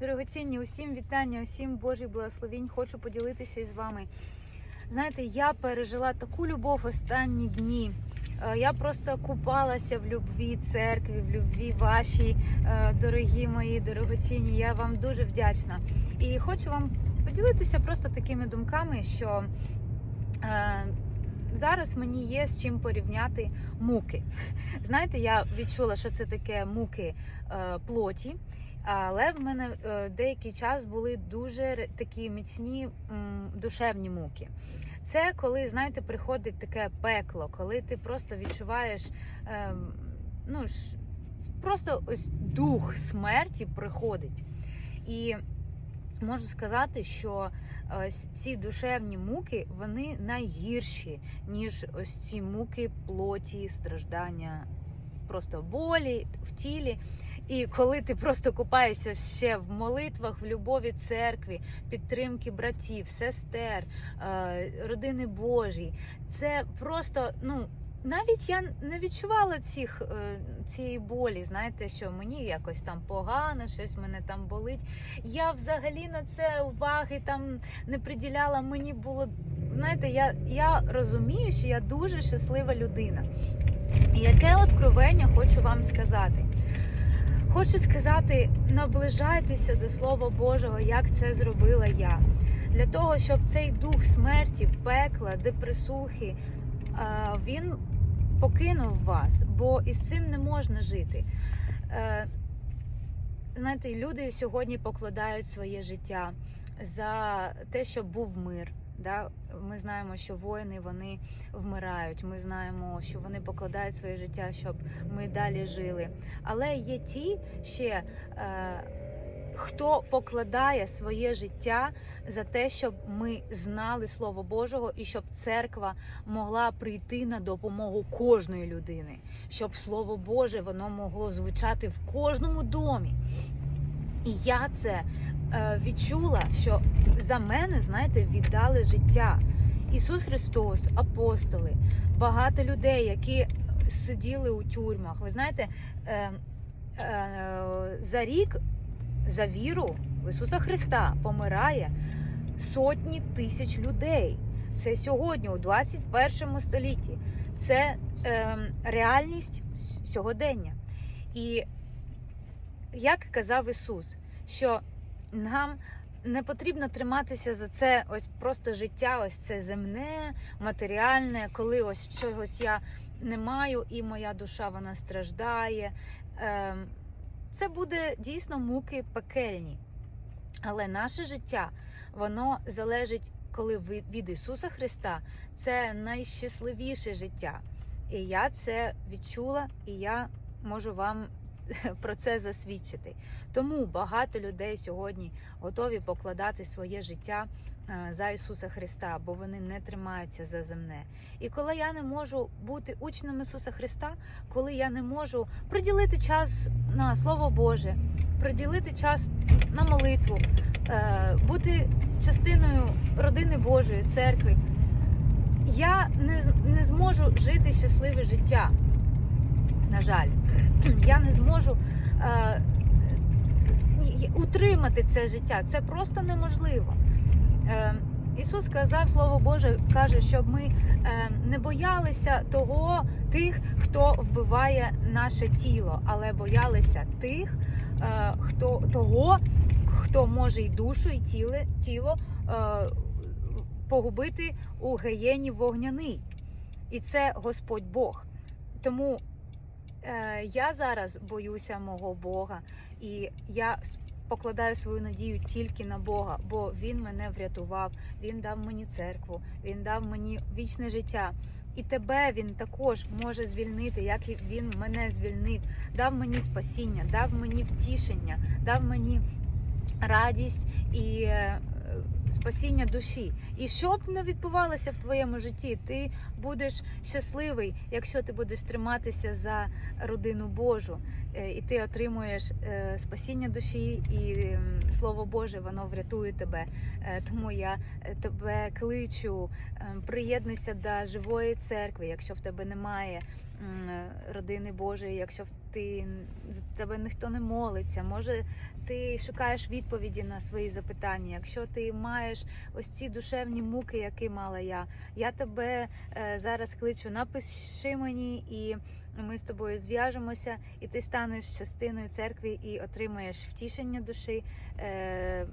Дорогоцінні, усім вітання, усім Божий благословінь. Хочу поділитися із вами. Знаєте, я пережила таку любов останні дні. Е, Я просто купалася в любві церкві, в любві вашій, е, дорогі мої, дорогоцінні. Я вам дуже вдячна. І хочу вам поділитися просто такими думками, що е, зараз мені є з чим порівняти муки. Знаєте, я відчула, що це таке муки е, плоті. Але в мене е, деякий час були дуже такі міцні душевні муки. Це коли, знаєте, приходить таке пекло, коли ти просто відчуваєш, ем, ну ж, просто ось дух смерті приходить. І можу сказати, що ось ці душевні муки вони найгірші, ніж ось ці муки плоті, страждання, просто болі в тілі. І коли ти просто купаєшся ще в молитвах, в любові церкві, підтримки братів, сестер, е, родини Божій, це просто ну. Навіть я не відчувала цих, е, цієї болі, знаєте, що мені якось там погано, щось мене там болить. Я взагалі на це уваги там не приділяла. Мені було, знаєте, я, я розумію, що я дуже щаслива людина. Яке откровення хочу вам сказати. Хочу сказати, наближайтеся до Слова Божого, як це зробила я. Для того, щоб цей дух смерті, пекла, депресухи, він покинув вас, бо із цим не можна жити. Е, Знаєте, люди сьогодні покладають своє життя за те, щоб був мир. Да? Ми знаємо, що воїни вони вмирають. Ми знаємо, що вони покладають своє життя, щоб ми далі жили. Але є ті ще, е, хто покладає своє життя за те, щоб ми знали Слово Божого і щоб церква могла прийти на допомогу кожної людини, щоб Слово Боже воно могло звучати в кожному домі. І я це відчула, що за мене, знаєте, віддали життя. Ісус Христос, апостоли, багато людей, які сиділи у тюрмах. Ви знаєте, е, е, за рік за віру в Ісуса Христа помирає сотні тисяч людей. Це сьогодні, у 21 столітті. Це е, реальність сьогодення. І як казав Ісус, що нам не потрібно триматися за це ось просто життя, ось це земне, матеріальне, коли ось чогось я не маю, і моя душа вона страждає. Ем, Це буде дійсно муки пекельні. Але наше життя, воно залежить, коли від Ісуса Христа, це найщасливіше життя. І я це відчула, і я можу вам про це засвідчити. Тому багато людей сьогодні готові покладати своє життя е, за Ісуса Христа, бо вони не тримаються за земне. І коли я не можу бути учнем Ісуса Христа, коли я не можу приділити час на Слово Боже, приділити час на молитву, е, бути частиною родини Божої, церкви, я не, не зможу жити щасливе життя. На жаль, я не зможу е, утримати це життя. Це просто неможливо. Е, Ісус сказав, Слово Боже каже, щоб ми е, не боялися того, тих, хто вбиває наше тіло, але боялися тих, е, хто того, хто може і душу, і тіле, тіло е, погубити у геєні вогняний. І це Господь Бог. Тому я зараз боюся мого Бога, і я покладаю свою надію тільки на Бога, бо Він мене врятував, Він дав мені церкву, Він дав мені вічне життя. І тебе він також може звільнити, як і він мене звільнив, дав мені спасіння, дав мені втішення, дав мені радість і е, спасіння душі. І що б не відбувалося в твоєму житті, ти будеш щасливий, якщо ти будеш триматися за родину Божу. е, і ти отримуєш е, спасіння душі, і Слово Боже, воно врятує тебе. Е, Тому я тебе кличу, е, приєднуйся до живої церкви, якщо в тебе немає родини Божої, якщо в ти за тебе ніхто не молиться, може ти шукаєш відповіді на свої запитання. Якщо ти маєш ось ці душевні муки, які мала я, я тебе е, зараз кличу, напиши мені, і ми з тобою зв'яжемося, і ти станеш частиною церкви і отримаєш втішення душі, е,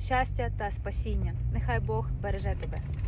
щастя та спасіння. Нехай Бог береже тебе.